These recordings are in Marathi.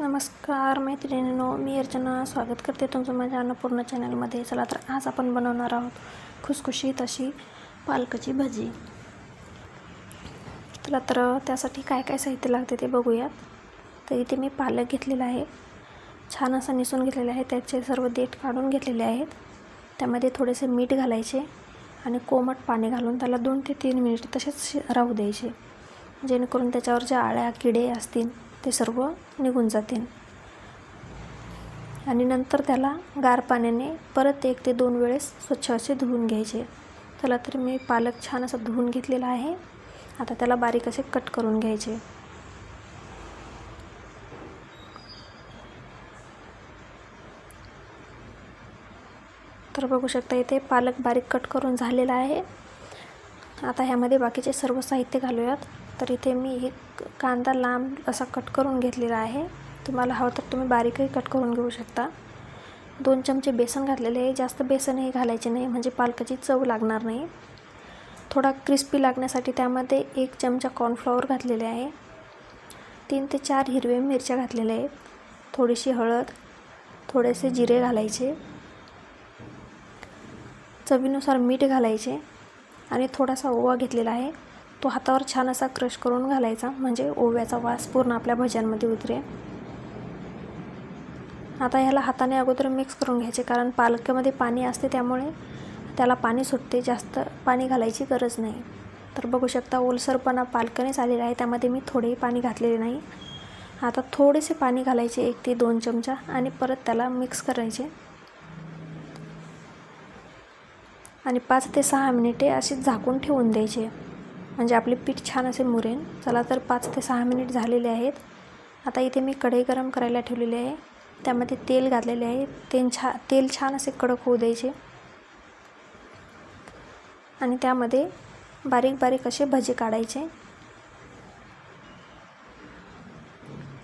नमस्कार मैत्रिणींनो मी अर्चना स्वागत करते तुमचं माझ्या अन्नपूर्ण चॅनलमध्ये. चला तर आज आपण बनवणार आहोत खुसखुशीत अशी पालकाची भाजी. चला तर त्यासाठी काय काय साहित्य लागते ते बघूयात. तर इथे मी पालक घेतलेला आहे. छान असं निसून घेतलेलं आहे. त्याचे सर्व देठ काढून घेतलेले आहेत. त्यामध्ये थोडेसे मीठ घालायचे आणि कोमट पाणी घालून त्याला दोन ते तीन मिनिट तसेच राहू द्यायचे. जेणेकरून त्याच्यावर ज्या आळ्या किडे असतील ते सर्व निघून जातील. आणि नंतर त्याला गार पाण्याने परत एक ते दोन वेळेस स्वच्छ असे धुवून घ्यायचे. त्याला तर मी पालक छान असं धुवून घेतलेला आहे. आता त्याला बारीक असे कट करून घ्यायचे. तर बघू शकता इथे पालक बारीक कट करून झालेला आहे. आता ह्यामध्ये बाकीचे सर्व साहित्य घालूयात. तर इथे मी एक कांदा लांब असा कट करून घेतलेला आहे. तुम्हाला हवं तर तुम्ही बारीकही कट करून घेऊ शकता. दोन चमचे बेसन घातलेले आहे. जास्त बेसनही घालायचे नाही म्हणजे पालकाची चव लागणार नाही. थोडा क्रिस्पी लागण्यासाठी त्यामध्ये एक चमचा कॉर्नफ्लॉवर घातलेले आहे. तीन ते चार हिरवे मिरच्या घातलेल्या आहेत थोडीशी हळद थोडेसे जिरे घालायचे. चवीनुसार मीठ घालायचे. आणि थोडासा ओवा घेतलेला आहे. तो हातावर छान असा क्रश करून घालायचा. म्हणजे ओव्याचा वास पूर्ण आपल्या भज्यांमध्ये उतरेल. आता ह्याला हाताने अगोदर मिक्स करून घ्यायचे कारण पालकामध्ये पाणी असते त्यामुळे त्याला पाणी सुटते जास्त पाणी घालायची गरज नाही. तर बघू शकता ओलसरपणा पालकानेच आलेला आहे त्यामध्ये मी थोडेही पाणी घातलेले नाही. आता थोडेसे पाणी घालायचे एक ते दोन चमचा आणि परत त्याला मिक्स करायचे. आणि पाच ते सहा मिनिटे असे झाकून ठेवून द्यायचे. म्हणजे आपले पीठ छान असे मुरेन. चला तर पाच ते सहा मिनिट झालेले आहेत. आता इथे मी कढई गरम करायला ठेवलेली आहे. त्यामध्ये तेल घातलेले आहे. तेल छा तेल छान असे कडक होऊ द्यायचे. आणि त्यामध्ये बारीक बारीक असे भजे काढायचे.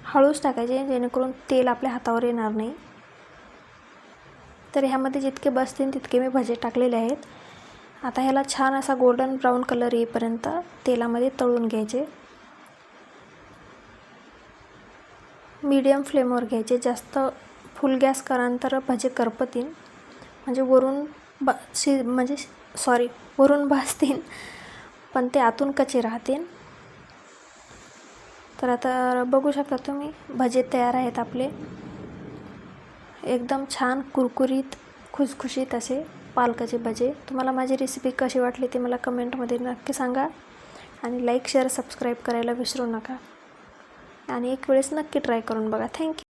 हळूच टाकायचे जेणेकरून तेल आपल्या हातावर येणार नाही. तर ह्यामध्ये जितके बसतील तितके मी भजे टाकलेले आहेत. आता ह्याला छान असा गोल्डन ब्राऊन कलर येईपर्यंत तेलामध्ये तळून घ्यायचे. मीडियम फ्लेमवर घ्यायचे. जास्त फुल गॅस करान तर भजे करपतील म्हणजे वरून ब शि म्हणजे सॉरी वरून भाजतील पण ते आतून कच्चे राहतील तर आता बघू शकता तुम्ही भजे तयार आहेत आपले. एकदम छान कुरकुरीत खुसखुशीत असे. पालकाची भजे. तुम्हाला माझी रेसिपी कशी वाटली ते मला कमेंटमध्ये नक्की सांगा. आणि लाईक शेअर सबस्क्राईब करायला विसरू नका. आणि एक वेळेस नक्की ट्राय करून बघा. थँक्यू